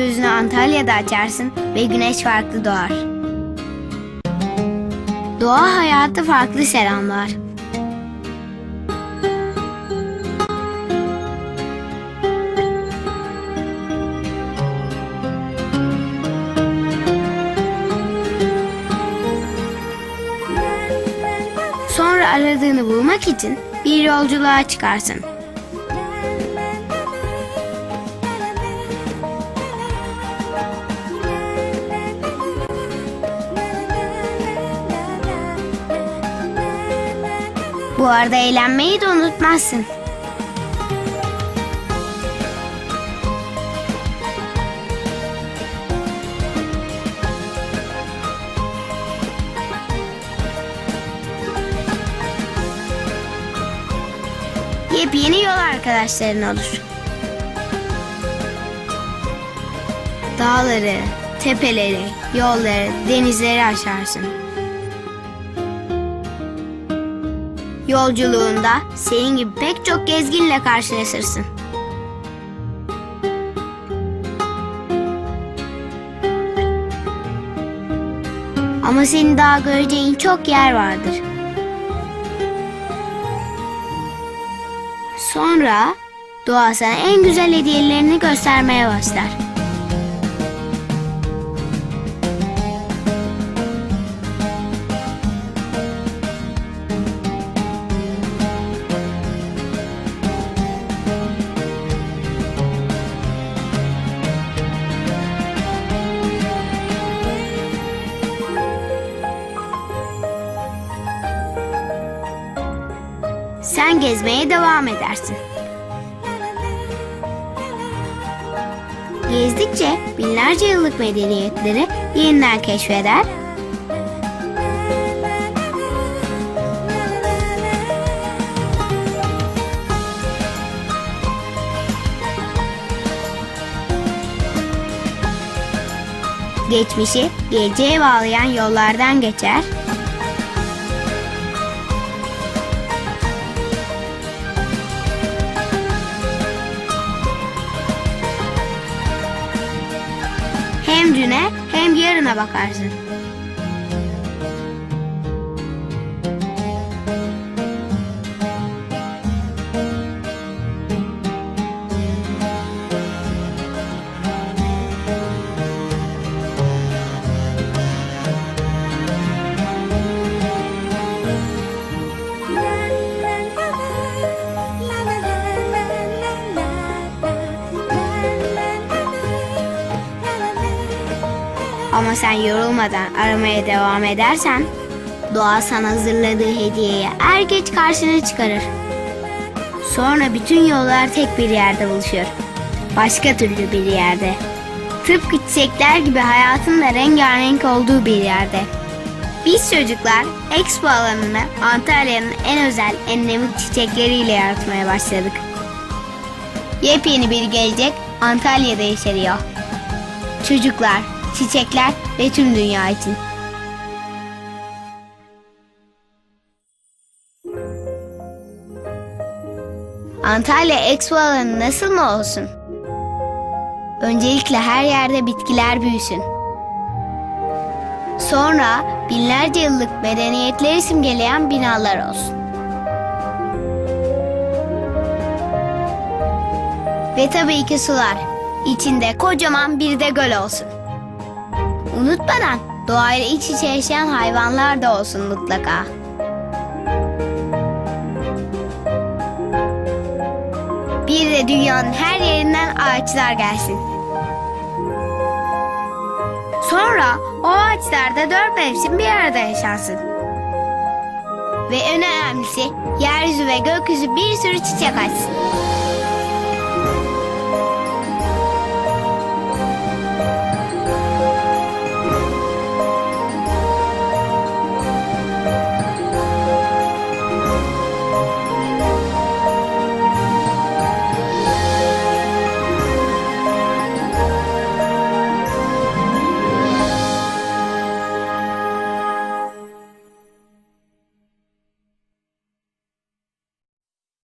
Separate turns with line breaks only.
gözünü Antalya'da açarsın ve güneş farklı doğar. Doğa hayatı farklı selamlar. Sonra aradığını bulmak için bir yolculuğa çıkarsın. Bu arada eğlenmeyi de unutmazsın. Yepyeni yol arkadaşların olur. Dağları, tepeleri, yolları, denizleri aşarsın. Yolculuğunda senin gibi pek çok gezginle karşılaşırsın. Ama senin daha göreceğin çok yer vardır. Sonra doğa sana en güzel hediyelerini göstermeye başlar. Sen gezmeye devam edersin. Gezdikçe binlerce yıllık medeniyetleri yeniden keşfeder. Geçmişi geleceğe bağlayan yollardan geçer. Düne hem yarına bakarsın. Ama sen yorulmadan aramaya devam edersen doğa sana hazırladığı hediyeyi er geç karşına çıkarır. Sonra bütün yollar tek bir yerde buluşuyor. Başka türlü bir yerde. Tıpkı çiçekler gibi hayatın da rengarenk olduğu bir yerde. Biz çocuklar Expo alanını Antalya'nın en özel endemik çiçekleriyle yaratmaya başladık. Yepyeni bir gelecek Antalya'da yaşarıyor. Çocuklar, çiçekler ve tüm dünya için. Antalya Expo alanı nasıl mı olsun? Öncelikle her yerde bitkiler büyüsün. Sonra binlerce yıllık medeniyetleri simgeleyen binalar olsun. Ve tabii ki sular. İçinde kocaman bir de göl olsun. Unutmadan doğayla iç içe yaşayan hayvanlar da olsun mutlaka. Bir de dünyanın her yerinden ağaçlar gelsin. Sonra o ağaçlarda dört mevsim bir arada yaşansın. Ve en önemlisi yeryüzü ve gökyüzü bir sürü çiçek açsın.